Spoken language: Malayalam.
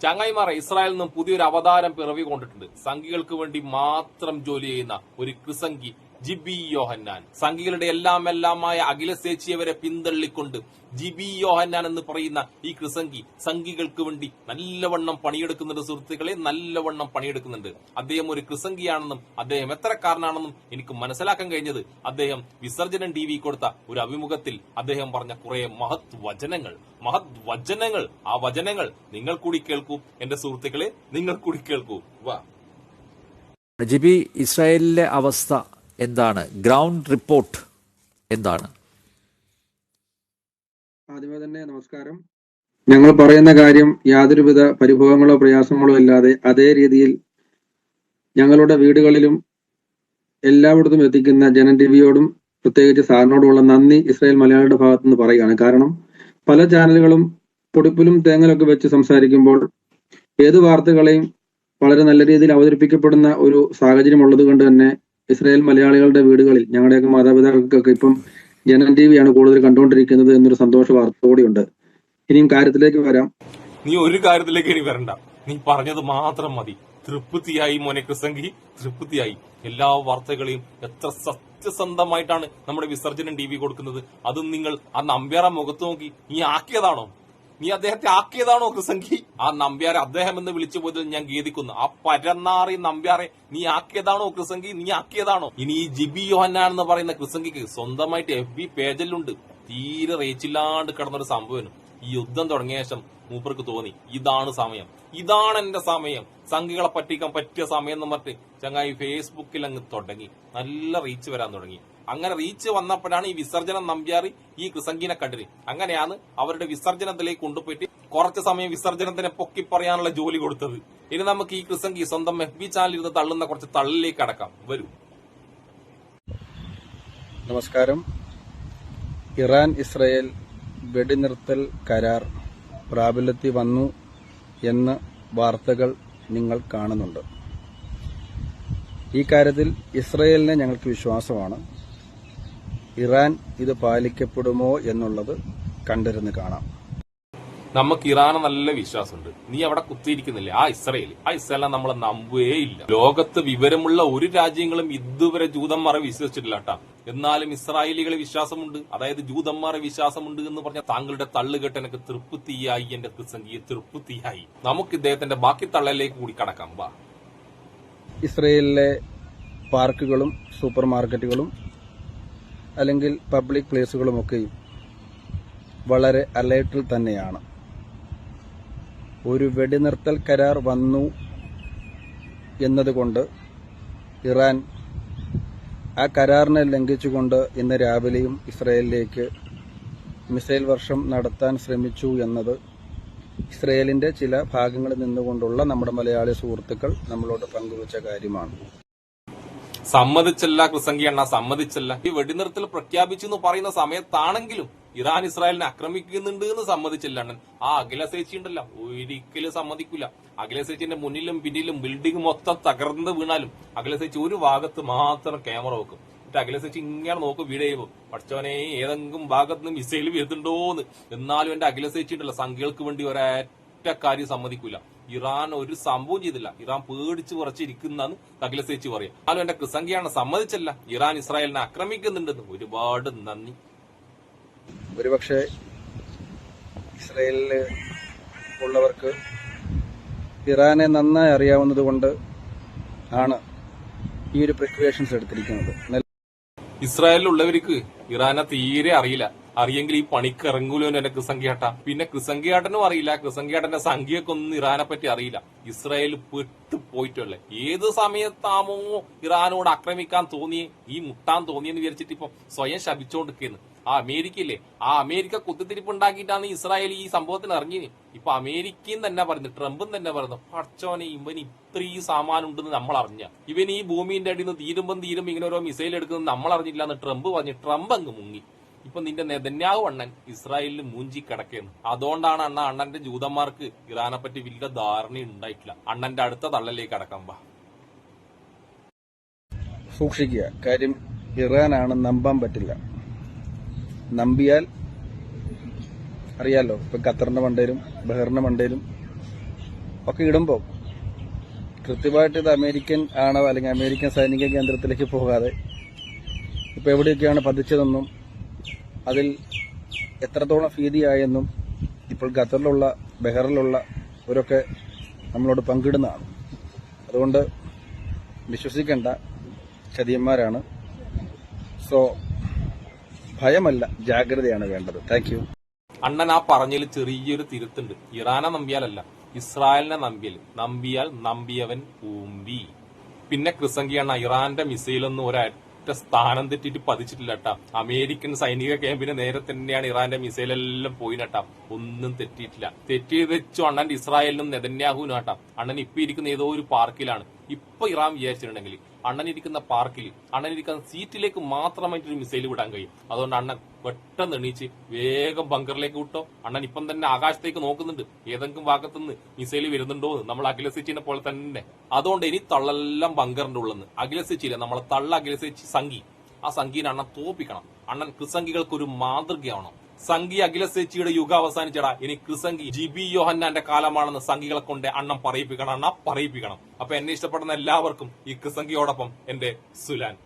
ചങ്ങായിമാരെ ഇസ്രായേലിൽ നിന്നും പുതിയൊരു അവതാരം പിറവി കൊണ്ടിട്ടുണ്ട് സംഘികൾക്ക് വേണ്ടി മാത്രം ജോലി ചെയ്യുന്ന ഒരു കൃസംഗി ജിബി യോഹന്നാൻ. സംഘികളുടെ എല്ലാം എല്ലാമായ അഖിലസേച്ചിയെ വരെ പിന്തള്ളിക്കൊണ്ട് ജിബി യോഹന്നാൻ എന്ന് പറയുന്ന ഈ കൃസംഗി സംഘികൾക്ക് വേണ്ടി നല്ലവണ്ണം പണിയെടുക്കുന്നുണ്ട് സുഹൃത്തുക്കളെ നല്ലവണ്ണം പണിയെടുക്കുന്നുണ്ട്. അദ്ദേഹം ഒരു കൃസംഗിയാണെന്നും അദ്ദേഹം എത്രക്കാരനാണെന്നും എനിക്ക് മനസ്സിലാക്കാൻ കഴിഞ്ഞത് അദ്ദേഹം വിസർജനം ടി വി കൊടുത്ത ഒരു അഭിമുഖത്തിൽ അദ്ദേഹം പറഞ്ഞ കുറെ മഹത് വചനങ്ങൾ മഹത് വചനങ്ങൾ ആ വചനങ്ങൾ നിങ്ങൾ കൂടി കേൾക്കൂ. എന്റെ സുഹൃത്തുക്കളെ നിങ്ങൾ കൂടി കേൾക്കൂ. വാ. ജിബി ഇസ്രായേലിലെ അവസ്ഥ എന്താണ്? ഗ്രൗണ്ട് റിപ്പോർട്ട് എന്താണ്? ആദ്യമേ തന്നെ നമസ്കാരം. ഞങ്ങൾ പറയുന്ന കാര്യം യാതൊരുവിധ പരിഭവങ്ങളോ പ്രയാസങ്ങളോ ഇല്ലാതെ അതേ രീതിയിൽ ഞങ്ങളുടെ വീടുകളിലും എല്ലായിടത്തും എത്തിക്കുന്ന ജനൻ ടിവിയോടും പ്രത്യേകിച്ച് സാറിനോടുമുള്ള നന്ദി ഇസ്രായേൽ മലയാളിയുടെ ഭാഗത്തു നിന്ന് പറയുകയാണ്. കാരണം പല ചാനലുകളും പൊടിപ്പിലും തേങ്ങലൊക്കെ വെച്ച് സംസാരിക്കുമ്പോൾ ഏത് വാർത്തകളെയും വളരെ നല്ല രീതിയിൽ അവതരിപ്പിക്കപ്പെടുന്ന ഒരു സാഹചര്യം ഉള്ളത് കൊണ്ട് തന്നെ ഇസ്രായേൽ മലയാളികളുടെ വീടുകളിൽ ഞങ്ങളുടെയൊക്കെ മാതാപിതാക്കൾക്കൊക്കെ ഇപ്പം ജനൻ ടി വിയാണ് കൂടുതൽ കണ്ടുകൊണ്ടിരിക്കുന്നത് എന്നൊരു സന്തോഷ വാർത്ത കൂടിയുണ്ട്. ഇനിയും കാര്യത്തിലേക്ക് വരാം. നീ ഒരു കാര്യത്തിലേക്ക് ഇനി വരണ്ട. നീ പറഞ്ഞത് മാത്രം മതി. തൃപ്തിയായി മോനെ കൃസംഗി തൃപ്തിയായി. എല്ലാ വാർത്തകളെയും എത്ര സത്യസന്ധമായിട്ടാണ് നമ്മുടെ വിസർജനം ടി വി കൊടുക്കുന്നത്. അതും നിങ്ങൾ അന്ന് നമ്പ്യാറ മുഖത്ത് നോക്കി നീ ആക്കിയതാണോ? നീ അദ്ദേഹത്തെ ആക്കിയതാണോ കൃസംഗി? ആ നമ്പ്യാരെ അദ്ദേഹം എന്ന് വിളിച്ചു പോയതിൽ ഞാൻ ഖേദിക്കുന്നു. ആ പരന്നാറി നമ്പ്യാറെ നീ ആക്കിയതാണോ കൃസംഗി? നീ ആക്കിയതാണോ? ഇനി ഈ ജിബി യോഹന്നാൻ എന്ന് പറയുന്ന കൃസംഗിക്ക് സ്വന്തമായിട്ട് എഫ് ബി പേജിലുണ്ട് തീരെ റേച്ചില്ലാണ്ട് കിടന്നൊരു സംഭവം. ഈ യുദ്ധം തുടങ്ങിയ ശേഷം മൂപ്പർക്ക് തോന്നി ഇതാണ് സമയം. ഇതാണ് എന്റെ സമയം. സംഘികളെ പറ്റിക്കാൻ പറ്റിയ സമയം എന്ന് പറഞ്ഞിട്ട് ചങ്ങായി ഫേസ്ബുക്കിൽ അങ്ങ് തുടങ്ങി. നല്ല റീച്ച് വരാൻ തുടങ്ങി. അങ്ങനെ റീച്ച് വന്നപ്പോഴാണ് ഈ വിസർജനം നമ്പ്യാറി ഈ കൃസംഗിനെ കണ്ടത് അങ്ങനെയാണ് അവരുടെ വിസർജനത്തിലേക്ക് കൊണ്ടുപോയിട്ട് കുറച്ച് സമയം വിസർജനത്തിനെ പൊക്കി പറയാനുള്ള ജോലി കൊടുത്തത്. ഇനി നമുക്ക് ഈ കൃസംഗി സ്വന്തം എഫ് ബി ചാനലിൽ ഇരുന്ന് തള്ളുന്ന കുറച്ച് തള്ളിലേക്ക് അടക്കാം വരൂ. നമസ്കാരം. ഇറാൻ ഇസ്രയേൽ വെടിനിർത്തൽ കരാർ പ്രാബല്യത്തിൽ വന്നു എന്ന് വാർത്തകൾ നിങ്ങൾ കാണുന്നുണ്ട്. ഈ കാര്യത്തിൽ ഇസ്രയേലിനെ ഞങ്ങൾക്ക് വിശ്വാസമാണ്. ഇറാൻ ഇത് പാലിക്കപ്പെടുമോ എന്നുള്ളത് കണ്ടിരുന്ന് കാണാം. നമുക്ക് ഇറാന് നല്ല വിശ്വാസമുണ്ട്. നീ അവിടെ കുത്തിയിരിക്കുന്നില്ലേ? ആ ഇസ്രയേൽ ആ ഇസ്രയേലിനെ നമ്മൾ നമ്പുകേ ഇല്ല. ലോകത്ത് വിവരമുള്ള ഒരു രാജ്യങ്ങളും ഇതുവരെ ജൂതന്മാരെ വിശ്വസിച്ചിട്ടില്ല കേട്ടാ. എന്നാലും ഇസ്രായേലികളെ വിശ്വാസമുണ്ട്. അതായത് ജൂതന്മാരെ വിശ്വാസമുണ്ട് എന്ന് പറഞ്ഞ താങ്കളുടെ തള്ളു കേട്ട് എനിക്ക് തൃപ്തിയായി എന്റെ സംഗീത തൃപ്തിയായി. നമുക്ക് ഇദ്ദേഹത്തിന്റെ ബാക്കി തള്ളലിലേക്ക് കൂടി കടക്കാം. വാ. ഇസ്രയേലിലെ പാർക്കുകളും സൂപ്പർ മാർക്കറ്റുകളും അല്ലെങ്കിൽ പബ്ലിക് പ്ലേസുകളുമൊക്കെയും വളരെ അലേർട്ടിൽ തന്നെയാണ്. ഒരു വെടിനിർത്തൽ കരാർ വന്നു എന്നതുകൊണ്ട് ഇറാൻ ആ കരാറിനെ ലംഘിച്ചുകൊണ്ട് ഇന്ന് രാവിലെയും ഇസ്രയേലിലേക്ക് മിസൈൽ വർഷം നടത്താൻ ശ്രമിച്ചു എന്നത് ഇസ്രയേലിന്റെ ചില ഭാഗങ്ങളിൽ നിന്നുകൊണ്ടുള്ള നമ്മുടെ മലയാളി സുഹൃത്തുക്കൾ നമ്മളോട് പങ്കുവച്ച കാര്യമാണ്. സമ്മതിച്ചല്ല കൃസംഗി സമ്മതിച്ചല്ല. ഈ വെടിനിർത്തൽ പ്രഖ്യാപിച്ചു എന്ന് പറയുന്ന സമയത്താണെങ്കിലും ഇറാൻ ഇസ്രായേലിനെ ആക്രമിക്കുന്നുണ്ട് എന്ന് സമ്മതിച്ചില്ല അണ്ണൻ. ആ അഖിലസേച്ചി ഉണ്ടല്ലോ. ഒരിക്കലും സമ്മതിക്കില്ല അഖിലസേച്ചിന്റെ മുന്നിലും പിന്നിലും ബിൽഡിംഗ് മൊത്തം തകർന്ന് വീണാലും അഖിലസേച്ചി ഒരു ഭാഗത്ത് മാത്രം ക്യാമറ വെക്കും. എന്നിട്ട് അഖിലസേച്ചി ഇങ്ങനെ നോക്കും വീഡിയോ ചെയ്യുമ്പോൾ പഠിച്ചവനെ ഏതെങ്കിലും ഭാഗത്ത് നിന്ന് മിസൈൽ വരുന്നുണ്ടോന്ന്. എന്നാലും എന്റെ അഖിലസേച്ചി ഉണ്ടല്ലോ സംഖ്യകൾക്ക് വേണ്ടി ഒരേറ്റ കാര്യം സമ്മതിക്കൂല. ഇറാൻ ഒരു സംഭവം ചെയ്തില്ല. ഇറാൻ പേടിച്ച് കുറച്ചിരിക്കുന്നെന്ന് അഖിലസേച്ചി പറയും എന്നാലും എന്റെ കൃസംഖ്യാണ് സമ്മതിച്ചല്ല. ഇറാൻ ഇസ്രായേലിനെ ആക്രമിക്കുന്നുണ്ടെന്ന്. ഒരുപാട് നന്ദി. ഒരുപക്ഷെ ഇസ്രായേലിൽ ഉള്ളവർക്ക് ഇറാനെ നന്നായി അറിയാവുന്നത് കൊണ്ട് ആണ് ഈ ഒരു പ്രിക്വേഷൻസ് എടുത്തിരിക്കുന്നത്. ഇസ്രായേലിൽ ഇസ്രായേലിലുള്ളവർക്ക് ഇറാനെ തീരെ അറിയില്ല. അറിയെങ്കിൽ ഈ പണിക്ക് ഇറങ്ങൂലോ എന്റെ കൃസംഖ്യാട്ട പിന്നെ കൃസംഖ്യാട്ടനും അറിയില്ല. കൃസംഖ്യാട്ടന്റെ ഒന്നും ഇറാനെ പറ്റി അറിയില്ല. ഇസ്രായേൽ പെട്ടു പോയിട്ടുള്ളേ ഏത് സമയത്താമോ ഇറാനോട് ആക്രമിക്കാൻ തോന്നി ഈ മുട്ടാൻ തോന്നിയെന്ന് വിചാരിച്ചിട്ട് ഇപ്പൊ സ്വയം ശപിച്ചോണ്ടിരിക്കുന്നു. ആ അമേരിക്കയില്ലേ? ആ അമേരിക്ക കുത്തിത്തിരിപ്പ് ഉണ്ടാക്കിയിട്ടാണ് ഇസ്രായേൽ ഈ സംഭവത്തിന് ഇറങ്ങിയത്. ഇപ്പൊ അമേരിക്കയും തന്നെ പറഞ്ഞു ട്രംപും തന്നെ പറഞ്ഞു പടച്ചോനെ ഇവൻ ഇത്രയും സാമാനം ഉണ്ടെന്ന് നമ്മൾ അറിഞ്ഞ ഇവൻ ഈ ഭൂമിന്റെ അടിയിൽ നിന്ന് തീരുമ്പം തീരും ഇങ്ങനെ ഓരോ മിസൈൽ എടുക്കുന്നത് നമ്മൾ അറിഞ്ഞില്ല എന്ന് ട്രംപ് പറഞ്ഞു. ട്രംപ് അങ്ങ് മുങ്ങി. ഇപ്പൊ നിന്റെ നെതന്യാഹു അണ്ണൻ ഇസ്രായേലിൽ മൂഞ്ചി കിടക്കുകയാണ് അതുകൊണ്ടാണ് അണ്ണ അണ്ണന്റെ ജൂതന്മാർക്ക് ഇറാനെ പറ്റി വലിയ ധാരണ ഉണ്ടായിട്ടില്ല. അണ്ണന്റെ അടുത്ത തള്ളലേക്ക് കടക്കാം വാ. സൂക്ഷിക്കുക കാര്യം ഇറാനാണ് നമ്പാൻ പറ്റില്ല. നമ്പിയാൽ അറിയാലോ ഇപ്പൊ ഖത്തറിന്റെ മണ്ടയിലും ബഹറിന്റെ മണ്ടയിലും ഒക്കെ ഇടുമ്പോൾ കൃത്യമായിട്ട് ഇത് അമേരിക്കൻ ആണോ അല്ലെങ്കിൽ അമേരിക്കൻ സൈനിക കേന്ദ്രത്തിലേക്ക് പോകാതെ ഇപ്പൊ എവിടെയൊക്കെയാണ് പതിച്ചതെന്നും അതിൽ എത്രത്തോളം ഭീതിയായെന്നും ഇപ്പോൾ ഖത്തറിലുള്ള ബഹറിലുള്ള ഇവരൊക്കെ നമ്മളോട് പങ്കിടുന്നതാണ്. അതുകൊണ്ട് വിശ്വസിക്കേണ്ട ചതിയന്മാരാണ്. സോ ഭയമല്ല ജാഗ്രതയാണ് വേണ്ടത്. താങ്ക് യു അണ്ണൻ ആ പറഞ്ഞതിൽ ചെറിയൊരു തിരുത്തുണ്ട്. ഇറാനെ നമ്പിയാലല്ല ഇസ്രായേലിനെ നമ്പിയൽ. നമ്പിയാൽ നമ്പിയവൻ പൂമ്പി പിന്നെ ക്രിസംഗി അണ്ണ ഇറാന്റെ മിസൈലൊന്നും ഒരൊറ്റ സ്ഥാനം തെറ്റിട്ട് പതിച്ചിട്ടില്ല കേട്ടാ അമേരിക്കൻ സൈനിക ക്യാമ്പിന് നേരെ തന്നെയാണ് ഇറാന്റെ മിസൈലെല്ലാം പോയിനട്ടാ ഒന്നും തെറ്റിയിട്ടില്ല. തെറ്റി വെച്ചു അണ്ണൻ ഇസ്രായേലിനും നെതന്യാഹുവിനും കേട്ടാ അണ്ണൻ ഇപ്പൊ ഇരിക്കുന്ന ഏതോ ഒരു പാർക്കിലാണ്. ഇപ്പൊ ഇറാൻ വിചാരിച്ചിട്ടുണ്ടെങ്കിൽ അണ്ണൻ ഇരിക്കുന്ന പാർക്കിൽ അണ്ണൻ ഇരിക്കുന്ന സീറ്റിലേക്ക് മാത്രമായിട്ട് ഒരു മിസൈൽ വിടാൻ കഴിയും. അതുകൊണ്ട് അണ്ണൻ പെട്ടെന്ന് എണീച്ച് വേഗം ബങ്കറിലേക്ക് വിട്ടോ. അണ്ണൻ ഇപ്പം തന്നെ ആകാശത്തേക്ക് നോക്കുന്നുണ്ട്. ഏതെങ്കിലും ഭാഗത്തുനിന്ന് മിസൈൽ വരുന്നുണ്ടോ എന്ന്. നമ്മൾ അഖിലസിച്ചിനെ പോലെ തന്നെ. അതുകൊണ്ട് ഇനി തള്ളെല്ലാം ബങ്കറിന്റെ ഉള്ളെന്ന് അഖിലസിച്ചില്ല നമ്മളെ തള്ള അഖിലസിച്ച് സംഘി. ആ സംഘീനെ അണ്ണൻ തോപ്പിക്കണം. അണ്ണൻ ക്രിസംഗികൾക്ക് ഒരു മാതൃകയാവണം. സംഘി അഖിലസേച്ചിയുടെ യുഗം അവസാനിച്ചടാ. ഇനി ക്രിസംഗി ജിബി യോഹന്നാന്റെ കാലമാണെന്ന് സംഘികളെ കൊണ്ട് അണ്ണം പറയിപ്പിക്കണം. അണ്ണ പറയിപ്പിക്കണം. അപ്പൊ എന്നെ ഇഷ്ടപ്പെടുന്ന എല്ലാവർക്കും ഈ ക്രിസംഗിയോടൊപ്പം എന്റെ സുലാൻ.